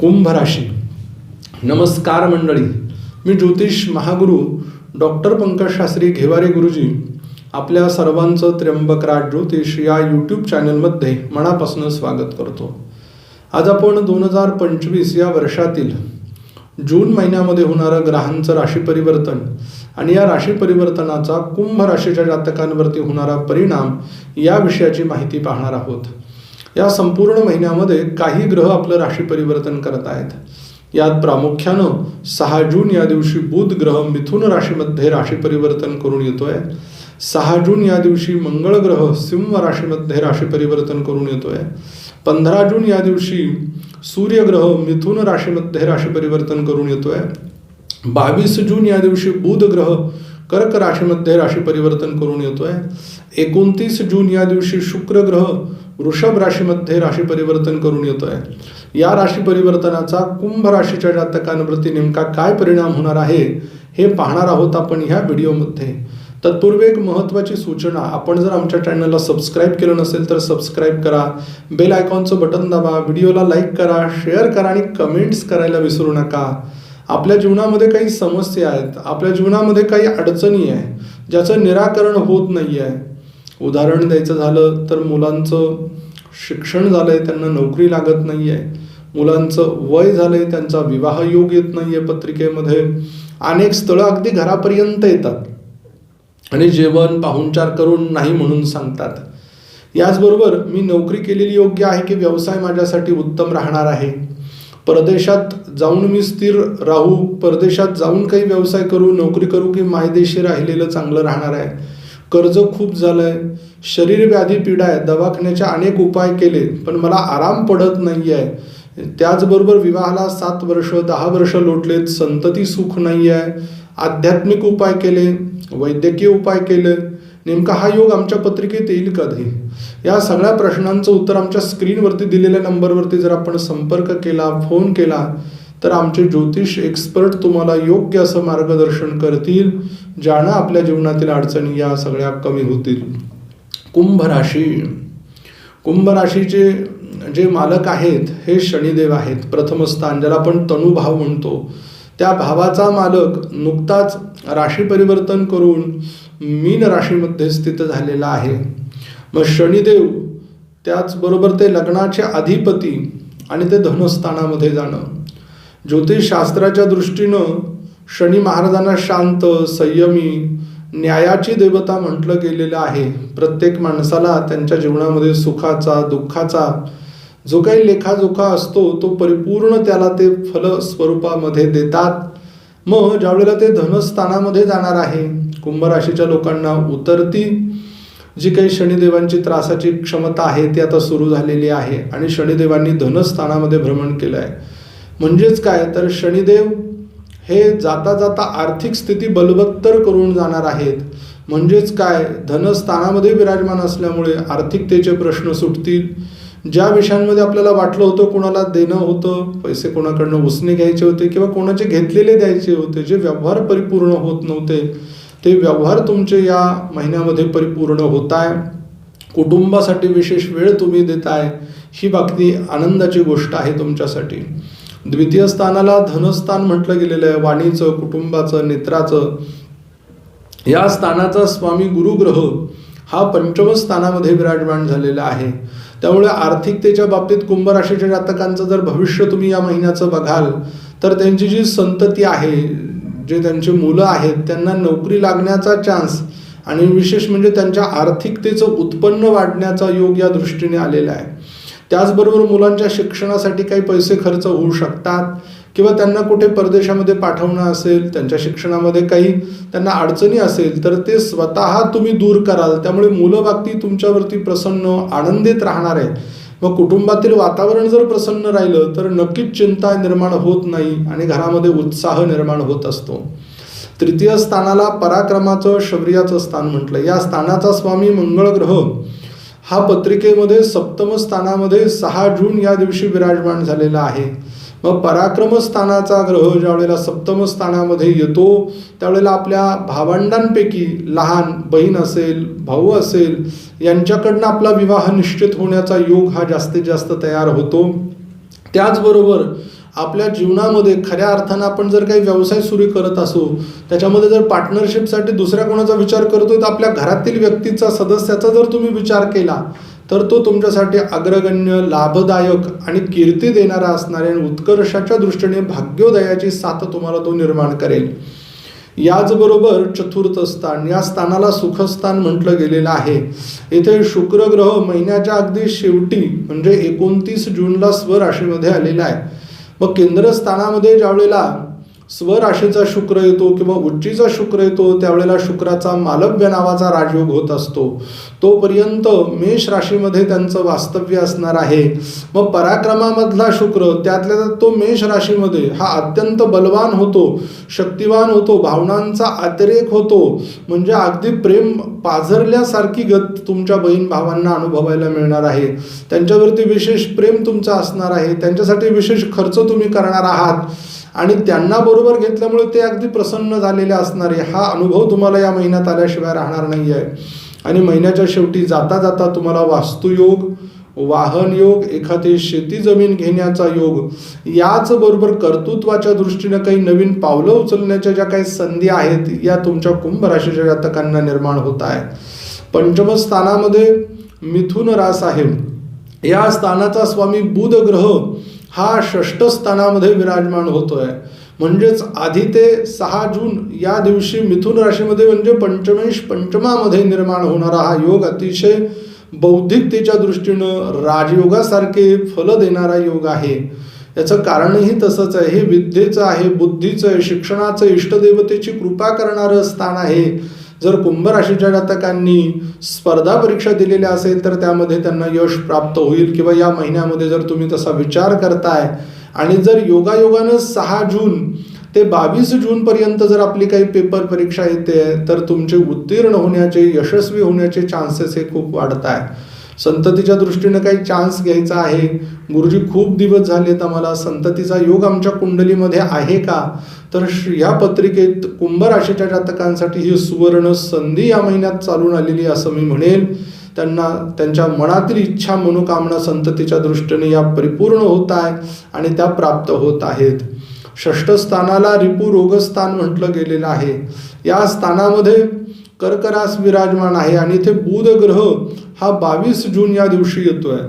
कुंभ राशी. नमस्कार मंडळी. मी ज्योतिष महागुरु डॉक्टर पंकज शास्त्री घेवारे गुरुजी आपल्या सर्वांचं त्र्यंबकराज ज्योतिष या यूट्यूब चॅनलमध्ये मनापासून स्वागत करतो. आज आपण दोन हजार पंचवीस या वर्षातील जून महिन्यामध्ये होणारं ग्रहांचं राशी परिवर्तन आणि या राशी परिवर्तनाचा कुंभ राशीच्या जातकांवरती होणारा परिणाम या विषयाची माहिती पाहणार आहोत. या संपूर्ण महिन्यामध्ये काही ग्रह आपलं राशी परिवर्तन करत आहेत. यात प्रामुख्यानं सहा जून या दिवशी बुध ग्रह मिथुन राशीमध्ये राशी परिवर्तन करून येतोय. सहा जून या दिवशी मंगळ ग्रह सिंह राशीमध्ये राशी परिवर्तन करून येतोय. पंधरा जून या दिवशी सूर्यग्रह मिथुन राशीमध्ये राशी परिवर्तन करून येतो आहे बावीस जून या दिवशी बुध ग्रह कर्क राशीमध्ये राशी परिवर्तन करून येतो आहे एकोणतीस जून या दिवशी शुक्र ग्रह वृषभ राशीमध्ये राशी परिवर्तन करून येतो आहे या राशी परिवर्तनाचा कुंभ राशीच्या जातकांवरती नेमका काय परिणाम होणार आहे हे पाहणार आहोत आपण ह्या व्हिडिओमध्ये. तत्पूर्वी एक महत्त्वाची सूचना आपण जर आमच्या चॅनलला सबस्क्राईब केलं नसेल तर सबस्क्राईब करा बेल आयकॉनचं बटन दाबा व्हिडिओला लाईक करा शेअर करा आणि कमेंट्स करायला विसरू नका. आपल्या जीवनामध्ये काही समस्या आहेत आपल्या जीवनामध्ये काही अडचणी आहे ज्याचं निराकरण होत नाही आहे उदाहरण द्यायचं झालं तर मुलांचं शिक्षण झालंय त्यांना नोकरी लागत नाही आहे मुलांचं वय झालंय त्यांचा विवाह योग येत नाही आहे पत्रिकेमध्ये. अनेक स्थळं अगदी घरापर्यंत येतात. आणि जेवण पाहुणचार करून नाही म्हणून सांगतात. याचबरोबर मी नोकरी केलेली योग्य आहे की व्यवसाय माझ्यासाठी उत्तम राहणार आहे? परदेशात जाऊन मी स्थिर राहू परदेशात जाऊन काही व्यवसाय करू नोकरी करू की मायदेशी राहिलेलं चांगलं राहणार आहे? कर्ज खूप झालं आहे शरीर व्याधी पीडा आहे दवाखान्याचे अनेक उपाय केले पण मला आराम पडत नाही आहे त्याचबरोबर विवाहाला सात वर्ष दहा वर्ष लोटलेत. संतती सुख नाही आहे आध्यात्मिक उपाय केले वैद्यकीय उपाय केले. नेमका हा योग आमच्या पत्रिकेत येईल कधी या सगळ्या प्रश्नांचं उत्तर आमच्या स्क्रीनवरती दिलेल्या नंबरवरती जर आपण संपर्क केला फोन केला तर आमचे ज्योतिष एक्सपर्ट तुम्हाला योग्य असं मार्गदर्शन करतील ज्यानं आपल्या जीवनातील अडचणी या सगळ्या कमी होतील. कुंभ राशी. कुंभ राशीचे जे मालक आहेत हे शनिदेव आहेत प्रथमस्थान ज्याला आपण तनुभाव म्हणतो त्या भावाचा मालक नुकताच राशी परिवर्तन करून मीन राशीमध्ये स्थित झालेला आहे. मग शनिदेव त्याचबरोबर ते लग्नाचे अधिपती आणि ते धनस्थानामध्ये जाणं. ज्योतिषशास्त्राच्या दृष्टीनं शनी महाराजांना शांत संयमी न्यायाची देवता म्हटलं गेलेलं आहे. प्रत्येक माणसाला त्यांच्या जीवनामध्ये सुखाचा दुःखाचा जो काही लेखाजोखा असतो तो परिपूर्ण त्याला ते फल स्वरूपामध्ये देतात. मग ज्यावेळेला ते धनस्थानामध्ये जाणार आहे कुंभ राशीच्या लोकांना उतरती जी काही शनिदेवांची त्रासाची क्षमता आहे ती आता सुरू झालेली आहे आणि शनिदेवांनी धनस्थानामध्ये भ्रमण केलं आहे म्हणजेच काय? तर शनिदेव हे जाता जाता आर्थिक स्थिती बलबत्तर करून जाणार आहेत. म्हणजेच काय? धनस्थानामध्ये विराजमान असल्यामुळे आर्थिकतेचे प्रश्न सुटतील. ज्या विषयांमध्ये आपल्याला वाटलं होतं कोणाला देणं होतं पैसे कोणाकडनं उसने घ्यायचे होते किंवा कोणाचे घेतलेले द्यायचे होते जे व्यवहार परिपूर्ण होत नव्हते ते व्यवहार तुमचे या महिन्यामध्ये परिपूर्ण होत आहे कुटुंबासाठी विशेष वेळ तुम्ही देताय. ही बागती आनंदाची गोष्ट आहे तुमच्यासाठी. द्वितीय स्थानाला धनस्थान म्हटलं गेलेलं आहे. वाणीचं कुटुंबाचं नेत्राचं. या स्थानाचा स्वामी गुरुग्रह हा पंचम स्थानामध्ये विराजमान झालेला आहे. त्यामुळे आर्थिकतेच्या बाबतीत कुंभ राशीच्या जातकांचं जर भविष्य तुम्ही या महिन्याचं बघाल तर त्यांची जी संतती आहे जे त्यांचे मुलं आहेत त्यांना नोकरी लागण्याचा चान्स आणि विशेष म्हणजे त्यांच्या आर्थिकतेचं उत्पन्न वाढण्याचा योग या दृष्टीने आलेला आहे. त्याचबरोबर मुलांच्या शिक्षणासाठी काही पैसे खर्च होऊ शकतात किंवा त्यांना कुठे परदेशामध्ये पाठवणं असेल त्यांच्या शिक्षणामध्ये काही त्यांना अडचणी असेल तर ते स्वतः तुम्ही दूर कराल. त्यामुळे मुलं बाबतीत तुमच्यावरती प्रसन्न आनंदित राहणार आहे. मग कुटुंबातील वातावरण जर प्रसन्न राहिलं तर नक्कीच चिंता निर्माण होत नाही आणि घरामध्ये उत्साह निर्माण होत असतो. तृतीय स्थानाला पराक्रमाचं शौर्याचं स्थान म्हटलं. या स्थानाचा स्वामी मंगळ ग्रह. हा पत्रिकेमध्ये सप्तम स्थानामध्ये सहा जून या दिवशी विराजमान झालेला आहे. मग पराक्रम स्थानाचा ग्रह ज्यावेळेला सप्तम स्थानामध्ये येतो त्यावेळेला आपल्या भावंडांपैकी लहान बहीण असेल भाऊ असेल यांच्याकडनं आपला विवाह निश्चित होण्याचा योग हा जास्तीत जास्त तयार होतो. त्याचबरोबर आपल्या जीवनामध्ये खऱ्या अर्थानं आपण जर काही व्यवसाय सुरू करत असू त्याच्यामध्ये जर पार्टनरशिपसाठी दुसऱ्या कोणाचा विचार करतोय तर आपल्या घरातील व्यक्तीचा सदस्याचा जर तुम्ही विचार केला तर तो तुमच्यासाठी अग्रगण्य लाभदायक आणि कीर्ती देणारा असणारे आणि उत्कर्षाच्या दृष्टीने भाग्योदयाची साथ तुम्हाला तो निर्माण करेल. याचबरोबर चतुर्थ स्थान या स्थानाला सुखस्थान म्हटलं गेलेलं आहे. इथे शुक्र ग्रह महिन्याच्या अगदी शेवटी म्हणजे एकोणतीस जूनला स्वराशीमध्ये आलेला आहे. मग केंद्रस्थानामध्ये ज्यावेळेला स्वराशीचा शुक्र येतो किंवा उच्चीचा शुक्र येतो त्यावेळेला शुक्राचा मालव्य नावाचा राजयोग होत असतो. तोपर्यंत मेष राशीमध्ये त्यांचं वास्तव्य असणार आहे. मग पराक्रमामधला शुक्र त्यातल्या त्यात तो मेष राशीमध्ये हा अत्यंत बलवान होतो शक्तिवान होतो भावनांचा अतिरेक होतो. म्हणजे अगदी प्रेम पाझरल्यासारखी गत तुमच्या बहीण भावांना अनुभवायला मिळणार आहे. त्यांच्यावरती विशेष प्रेम तुमचं असणार आहे. त्यांच्यासाठी विशेष खर्च तुम्ही करणार आहात. आणि त्यांना बरोबर घेतल्यामुळे ते अगदी प्रसन्न झालेले असणारे हा अनुभव तुम्हाला या महिन्यात आल्याशिवाय राहणार नाही आहे आणि महिन्याच्या शेवटी जाता जाता तुम्हाला वास्तुयोग वाहन योग एखादी शेती जमीन घेण्याचा योग याच बरोबर कर्तृत्वाच्या दृष्टीनं काही नवीन पावलं उचलण्याच्या ज्या काही संधी आहेत या तुमच्या कुंभ राशीच्या जातकांना निर्माण होत आहे. पंचम स्थानामध्ये मिथुन रास आहे या स्थानाचा स्वामी बुध ग्रह हा षष्ठ स्थानामध्ये विराजमान होतोय. म्हणजेच आधी ते सहा जून या दिवशी मिथुन राशीमध्ये म्हणजे पंचमेश पंचमामध्ये निर्माण होणारा हा योग अतिशय बौद्धिकतेच्या दृष्टीनं राजयोगासारखे फल देणारा योग आहे. याचं कारणही तसंच आहे. हे विद्येचं आहे बुद्धीचं आहे शिक्षणाचं इष्टदेवतेची कृपा करणारं स्थान आहे. जर कुंभ राशीच्या जातकांनी स्पर्धा परीक्षा दिलेल्या असेल तर त्यामध्ये त्यांना यश प्राप्त होईल किंवा या महिन्यामध्ये जर तुम्ही तसा विचार करताय आणि जर योगायोगानं सहा जून ते बावीस जूनपर्यंत जर आपली काही पेपर परीक्षा येते तर तुमचे उत्तीर्ण होण्याचे यशस्वी होण्याचे चान्सेस हे खूप वाढत आहे संततीच्या दृष्टीनं काही चान्स घ्यायचा आहे. गुरुजी खूप दिवस झालेत आम्हाला. संततीचा योग आमच्या कुंडलीमध्ये आहे का? तर या पत्रिकेत कुंभ राशीच्या जातकांसाठी ही सुवर्ण संधी या महिन्यात चालून आलेली असं मी म्हणेल. त्यांना त्यांच्या मनातील इच्छा मनोकामना संततीच्या दृष्टीने या परिपूर्ण होत आहे आणि त्या प्राप्त होत आहेत. षष्ठ स्थानाला रिपू रोगस्थान म्हटलं गेलेलं आहे. या स्थानामध्ये कर्करास विराजमान आहे आणि इथे बुध ग्रह हा बावीस जून या दिवशी येतोय.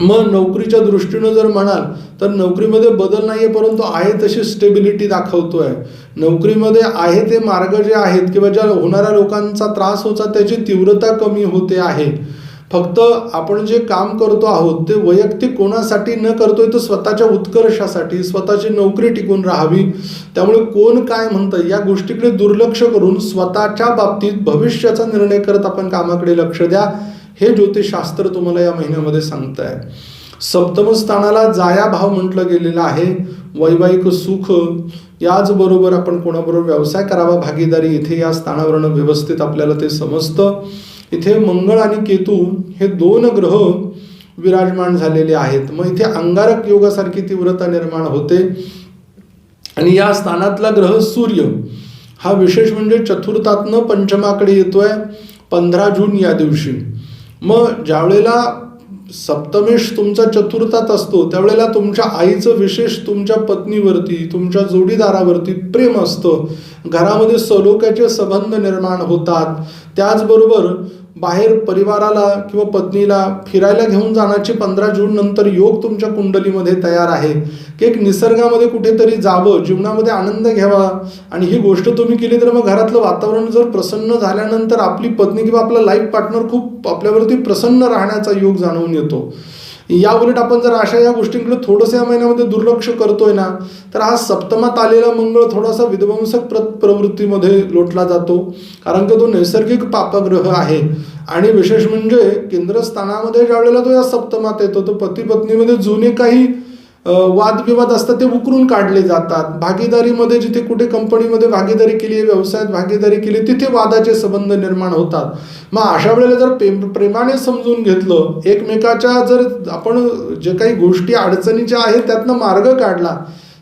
मग नोकरीच्या दृष्टीनं जर म्हणाल तर नोकरीमध्ये बदल नाही आहे परंतु आहे तशी स्टेबिलिटी दाखवतो आहे नोकरीमध्ये आहे ते मार्ग जे आहेत किंवा ज्या होणाऱ्या लोकांचा त्रास होता त्याची तीव्रता कमी होते आहे. फक्त आपण जे काम करतो आहोत ते वैयक्तिक कोणासाठी न करतोय तर स्वतःच्या उत्कर्षासाठी स्वतःची नोकरी टिकून राहावी. त्यामुळे कोण काय म्हणतं या गोष्टीकडे दुर्लक्ष करून स्वतःच्या बाबतीत भविष्याचा निर्णय करत आपण कामाकडे लक्ष द्या. हे ज्योतिषशास्त्र तुम्हाला या महिन्यामध्ये सांगत आहे सप्तम स्थानाला जाया भाव म्हटलं गेलेलं आहे. वैवाहिक सुख याचबरोबर आपण कोणाबरोबर व्यवसाय करावा भागीदारी इथे या स्थानावरनं व्यवस्थित आपल्याला ते समजतं. इथे मंगळ आणि केतू हे दोन ग्रह विराजमान झालेले आहेत. मग इथे अंगारक योगासारखी तीव्रता निर्माण होते. आणि या स्थानातला ग्रह सूर्य. हा विशेष म्हणजे चतुर्थातनं पंचमाकडे येतोय पंधरा जून या दिवशी. मग ज्यावेळेला सप्तमेश तुमचा चतुर्थात असतो त्यावेळेला तुमच्या आईचं विशेष तुमच्या पत्नीवरती तुमच्या जोडीदारावरती प्रेम असतं. घरामध्ये सलोख्याचे संबंध निर्माण होतात. त्याचबरोबर बाहेर परिवाराला किंवा पत्नीला फिरायला घेऊन जाण्याची पंधरा जून नंतर योग तुमच्या कुंडलीमध्ये तयार आहे. की एक निसर्गामध्ये कुठेतरी जावं जीवनामध्ये आनंद घ्यावा. आणि ही गोष्ट तुम्ही केली तर मग घरातलं वातावरण जर प्रसन्न झाल्यानंतर आपली पत्नी किंवा आपला लाईफ पार्टनर खूप आपल्यावरती प्रसन्न राहण्याचा योग जाणवून येतो. या उलट आपण जर अशा या गोष्टींकडे थोडंसं या महिन्यामध्ये दुर्लक्ष करतोय ना तर हा सप्तमात आलेला मंगळ थोडासा विध्वंसक प्र प्रवृत्तीमध्ये लोटला जातो. कारण की तो नैसर्गिक पापग्रह आहे. आणि विशेष म्हणजे केंद्रस्थानामध्ये ज्या वेळेला तो या सप्तमात येतो तो पती पत्नीमध्ये जुने काही वादविवाद असतात ते उकरून काढले जातात. भागीदारीमध्ये जिथे कुठे कंपनीमध्ये भागीदारी केली आहे व्यवसायात भागीदारी केली तिथे वादाचे संबंध निर्माण होतात. मग अशा वेळेला जर प्रेम प्रेमाने समजून घेतलं एकमेकाच्या जर आपण जे काही गोष्टी अडचणीच्या आहेत त्यातनं मार्ग काढला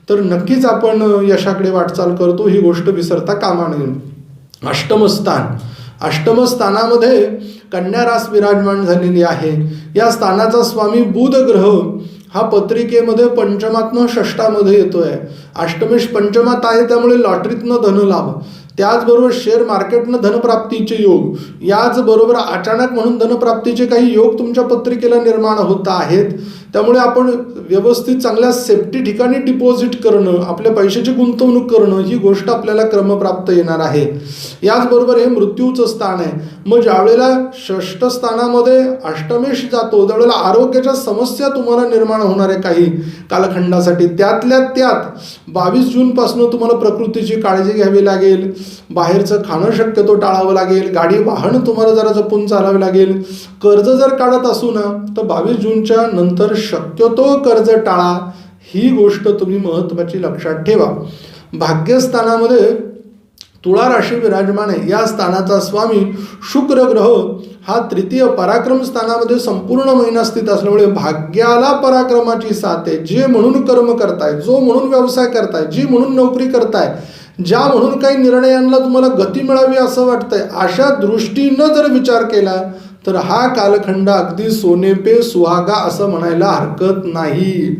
तर नक्कीच आपण यशाकडे वाटचाल करतो ही गोष्ट विसरता कामा नये. अष्टमस्थान. अष्टमस्थानामध्ये कन्या रास विराजमान झालेली आहे. या स्थानाचा स्वामी बुध ग्रह हा पत्रिकेमध्ये पंचमातनं षष्टामध्ये येतोय. अष्टमेश पंचमात आहे त्यामुळे लॉटरीतनं धनलाभ त्याचबरोबर शेअर मार्केटनं धनप्राप्तीचे योग. याचबरोबर अचानक म्हणून धनप्राप्तीचे काही योग तुमच्या पत्रिकेला निर्माण होत आहेत. त्यामुळे आपण व्यवस्थित चांगल्या सेफ्टी ठिकाणी डिपॉझिट करणं आपल्या पैशाची गुंतवणूक करणं ही गोष्ट आपल्याला क्रमप्राप्त येणार आहे. याचबरोबर हे मृत्यूचं स्थान आहे. मग ज्यावेळेला षष्ठ स्थानामध्ये अष्टमेश जातो त्यावेळेला आरोग्याच्या समस्या तुम्हाला निर्माण होणार आहे काही कालखंडासाठी. त्यातल्या त्यात बावीस जूनपासून तुम्हाला प्रकृतीची काळजी घ्यावी लागेल. बाहेरचं खाणं शक्यतो टाळावं लागेल. गाडी वाहन तुम्हाला जरा जपून चालावे लागेल. कर्ज जर काढत असू ना तर बावीस जूनच्या नंतर शक्यतो कर्ज टाळा. ही गोष्ट तुम्ही महत्त्वाची लक्षात ठेवा. भाग्यस्थानामध्ये तुळा राशी विराजमान आहे या स्थानाचा स्वामी शुक्र ग्रह हा तृतीय पराक्रम स्थानामध्ये संपूर्ण महिना स्थित असल्यामुळे भाग्याला पराक्रमाची साथ आहे. जे म्हणून कर्म करताय जो म्हणून व्यवसाय करताय जी म्हणून नोकरी करताय ज्या म्हणून काही निर्णयांना तुम्हाला गती मिळावी असं वाटतंय अशा दृष्टीनं जर विचार केला तर हा कालखंड अगदी सोनेपे सुहागा असं म्हणायला हरकत नाही.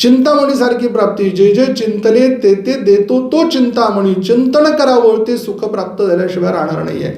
चिंतामणीसारखी प्राप्ती. जे जे चिंतले ते ते देतो तो चिंतामणी. चिंतन करावं ते सुख प्राप्त झाल्याशिवाय राहणार नाही आहे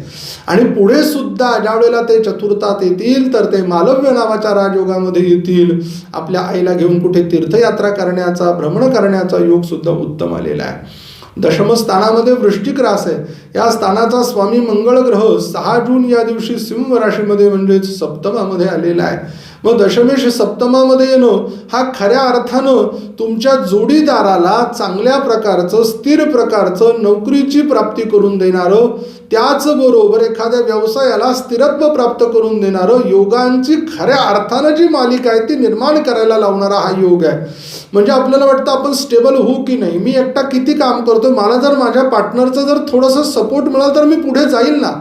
आणि पुढे सुद्धा ज्या वेळेला ते चतुर्थात येतील तर ते मालव्य नावाच्या राजयोगामध्ये येतील. आपल्या आईला घेऊन कुठे तीर्थयात्रा करण्याचा भ्रमण करण्याचा योग सुद्धा उत्तम आलेला आहे. दशम स्थानामध्ये रास आहे. या स्थानाचा स्वामी मंगळ ग्रह सहा जून या दिवशी सिंह राशीमध्ये म्हणजेच सप्तमामध्ये आलेला आहे. मग दशमेश सप्तमामध्ये येणं हा खऱ्या अर्थानं तुमच्या जोडीदाराला चांगल्या प्रकारचं स्थिर प्रकारचं नोकरीची प्राप्ती करून देणारं त्याचबरोबर एखाद्या व्यवसायाला स्थिरत्व प्राप्त करून देणारं योगांची खऱ्या अर्थानं जी मालिका आहे ती निर्माण करायला लावणारा हा योग आहे. म्हणजे आपल्याला वाटतं आपण स्टेबल होऊ की नाही? मी एकटा किती काम करतो मला जर माझ्या पार्टनरचं जर थोडंसं सपोर्ट मिळालं तर मी पुढे जाईल ना?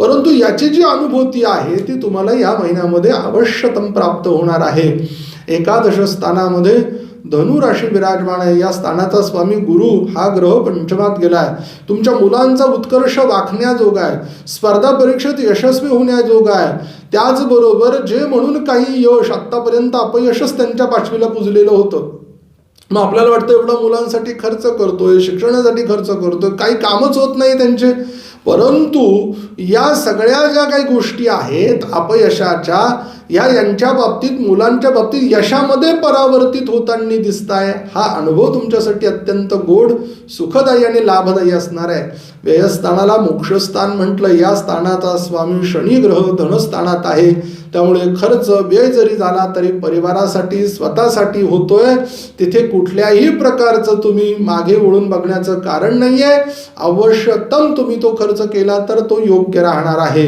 परंतु याची जी अनुभूती आहे ती तुम्हाला या महिन्यामध्ये अवश्यतम प्राप्त होणार आहे. एकादश स्थानामध्ये धनु राशी विराजमान आहे. या स्थानाचा स्वामी गुरु हा ग्रह पंचमात गेलाय. तुमच्या मुलांचा उत्कर्ष वाखण्याजोगा आहे स्पर्धा परीक्षेत यशस्वी होण्याजोगा आहे त्याचबरोबर जे म्हणून काही यश आत्तापर्यंत अपयशच त्यांच्या पाचवीला पुजलेलं होतं. मग आपल्याला वाटतं एवढं मुलांसाठी खर्च करतोय शिक्षणासाठी खर्च करतोय काही कामच होत नाही त्यांचे. परंतु या सगळ्या ज्या काही गोष्टी आहेत अपयशाच्या या यांच्या बाबतीत मुलांच्या बाबतीत यशामध्ये परावर्तित होताना दिसताय हा अनुभव तुमच्यासाठी अत्यंत गोड सुखदायी आणि लाभदायी असणार आहे. व्ययस्थानाला मोक्षस्थान म्हटलं या स्थानाचा स्वामी शनी ग्रह धनस्थानात आहे. त्यामुळे खर्च वेळ जरी झाला तरी परिवारासाठी स्वतःसाठी होतोय. तिथे कुठल्याही प्रकारचं तुम्ही मागे वळून बघण्याचं कारण नाही आहे आवश्यकतम तुम्ही तो खर्च केला तर तो योग्य राहणार आहे.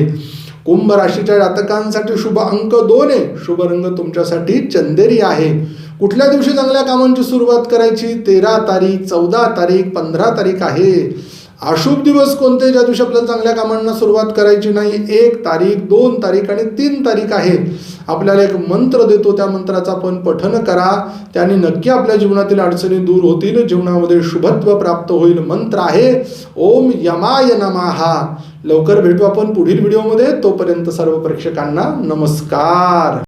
कुंभ राशीच्या जातकांसाठी शुभ अंक दोन आहे. शुभ रंग तुमच्यासाठी चंदेरी आहे. कुठल्या दिवशी चांगल्या कामांची सुरुवात करायची? तेरा तारीख चौदा तारीख पंधरा तारीख आहे. अशुभ दिवस कोणते ज्या दिवशी आपल्याला चांगल्या कामांना सुरुवात करायची नाही एक तारीख दोन तारीख आणि तीन तारीख आहे. आपल्याला एक मंत्र देतो त्या मंत्राचं आपण पठन करा. त्याने नक्की आपल्या जीवनातील अडचणी दूर होतील जीवनामध्ये शुभत्व प्राप्त होईल मंत्र आहे. ओम यमाय नमाहा लवकर भेटू आपण पुढील व्हिडिओमध्ये. तोपर्यंत सर्व प्रेक्षकांना नमस्कार.